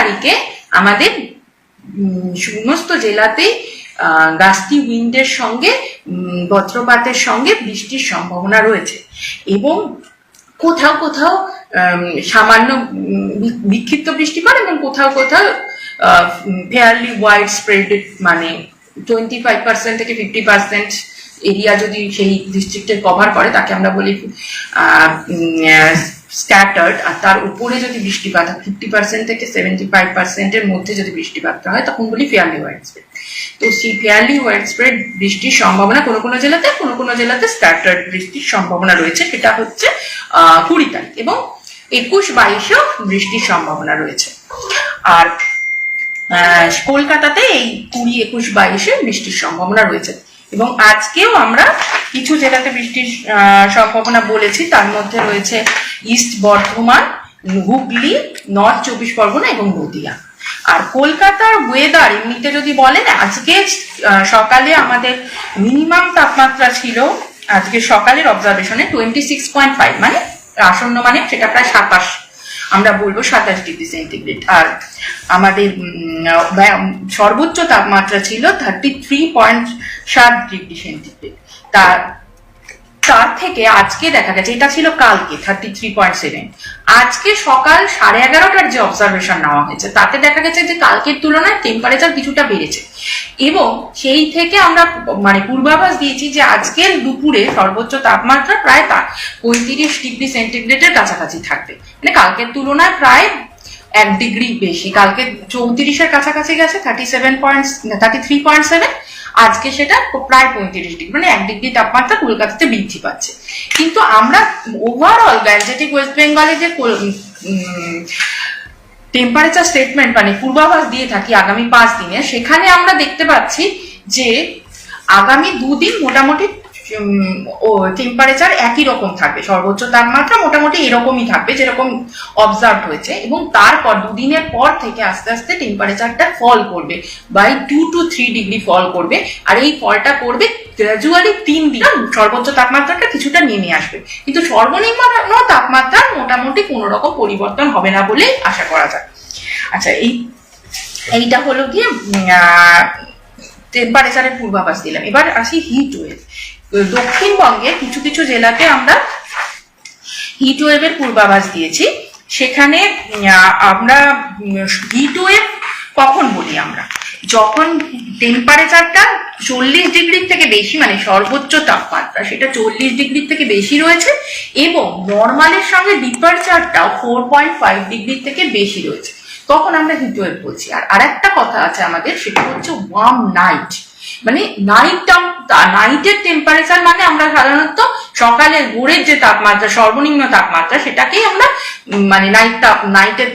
তারিখে আমাদের সমস্ত জেলাতেই গাস্তি উইন্ডের সঙ্গে বজ্রপাতের সঙ্গে বৃষ্টির সম্ভাবনা রয়েছে। এবং কোথাও কোথাও সামান্য বিক্ষিপ্ত বৃষ্টিপাত এবং কোথাও কোথাও ফেয়ারলি ওয়াইড স্প্রেড মানে টোয়েন্টি ফাইভ পার্সেন্ট থেকে ফিফটি পার্সেন্ট এরিয়া যদি সেই ডিস্ট্রিক্টের কভার করে, তাকে আমরা বলি স্ক্যাটার্ড আর তার উপরে যদি বৃষ্টিপাত হয় ফিফটি পার্সেন্ট থেকে সেভেন্টি ফাইভ পার্সেন্টের মধ্যে যদি বৃষ্টিপাতটা হয়, তখন বলি ফেয়ারলি ওয়াইড স্প্রেড তো সেই ফেয়ারলি ওয়াইড স্প্রেড বৃষ্টির সম্ভাবনা কোনো কোনো জেলাতে, কোনো কোনো জেলাতে স্ক্যাটার্ড বৃষ্টির সম্ভাবনা রয়েছে, সেটা হচ্ছে কুড়ি তারিখ এবং একুশ বাইশেও বৃষ্টির সম্ভাবনা রয়েছে। আর কলকাতাতে এই কুড়ি, একুশ, বাইশে বৃষ্টির সম্ভাবনা রয়েছে। এবং আজকেও আমরা কিছু জেলাতে বৃষ্টির সম্ভাবনা বলেছি, তার মধ্যে রয়েছে ইস্ট বর্ধমান, হুগলি, নর্থ চব্বিশ পরগনা এবং নদিয়া। আর কলকাতার ওয়েদার এমনিতে যদি বলেন, আজকে সকালে আমাদের মিনিমাম তাপমাত্রা ছিল, আজকে সকালের অবজারভেশনে টোয়েন্টি সিক্স পয়েন্ট ফাইভ মানে আসন্ন মানে সেটা প্রায় সাতাশ। আমরা বলব সাতাশ ডিগ্রি সেন্টিগ্রেড। আর আমাদের সর্বোচ্চ তাপমাত্রা ছিল থার্টি থ্রি পয়েন্ট সাত ডিগ্রি সেন্টিগ্রেড। তার তার থেকে আজকে দেখা গেছে, এটা ছিল কালকে থার্টি থ্রি পয়েন্ট সেভেন আজকে সকাল সাড়ে এগারোটার যে অবজারভেশন নেওয়া হয়েছে, তাতে দেখা গেছে যে কালকের তুলনায় টেম্পারেচার কিছুটা বেড়েছে। এবং সেই থেকে আমরা মানে পূর্বাভাস দিয়েছি যে আজকের দুপুরে সর্বোচ্চ তাপমাত্রা প্রায় পঁয়ত্রিশ ডিগ্রি সেন্টিগ্রেডের কাছাকাছি থাকবে। মানে কালকের তুলনায় প্রায় এক ডিগ্রি বেশি। কালকে চৌত্রিশের কাছাকাছি গেছে thirty seven point thirty three point seven আজকে সেটা প্রায় পঁয়ত্রিশ ডিগ্রি মানে এক ডিগ্রি তাপমাত্রা কলকাতাতে বৃদ্ধি পাচ্ছে। কিন্তু আমরা ওভারঅল গ্যাঞ্জেটিক ওয়েস্ট বেঙ্গলে যে টেম্পারেচার স্টেটমেন্ট মানে পূর্বাভাস দিয়ে থাকি আগামী পাঁচ দিনে, সেখানে আমরা দেখতে পাচ্ছি যে আগামী দুদিন মোটামুটি ও টেম্পারেচার একই রকম থাকবে। সর্বোচ্চ তাপমাত্রা মোটামুটি এরকমই থাকবে, যেরকম অবজার্ভ হয়েছে। এবং তারপর দুদিনের পর থেকে আস্তে আস্তে টেম্পারেচারটা ফল করবে। By two two three degree fall করবে। আর এই ফলটা করবে গ্রাজুয়ালি তিন দিন। সর্বোচ্চ তাপমাত্রাটা কিছুটা নেমে আসবে। কিন্তু সর্বনিম্ন তাপমাত্রার মোটামুটি কোনো রকম পরিবর্তন হবে না বলেই আশা করা যায়। আচ্ছা এই, এইটা হলো গিয়ে টেম্পারেচারের পূর্বাভাস দিলাম। এবার আসি হিট ওয়েভ দক্ষিণবঙ্গে কিছু কিছু জেলাতে আমরা হিট ওয়েভের পূর্বাভাস দিয়েছি। সেখানে আমরা হিট ওয়েভ কখন বলি আমরা? যখন টেম্পারেচারটা চল্লিশ ডিগ্রির থেকে বেশি মানে সর্বোচ্চ তাপমাত্রা, সেটা চল্লিশ ডিগ্রির থেকে বেশি রয়েছে এবং নর্মালের সঙ্গে ডিপারচারটাও ফোর পয়েন্ট ফাইভ ডিগ্রির থেকে বেশি রয়েছে। তখন আমরা হিট ওয়েভ বলছি। আর আরেকটা কথা আছে আমাদের, সেটা হচ্ছে ওয়ার্ম নাইট মানে নাইট নাইটের টেম্পারেচার মানে আমরা সাধারণত সকালের ভোরের যে তাপমাত্রা, সর্বনিম্ন তাপমাত্রা, সেটাকেই আমরা মানে নাইট তাপ নাইটের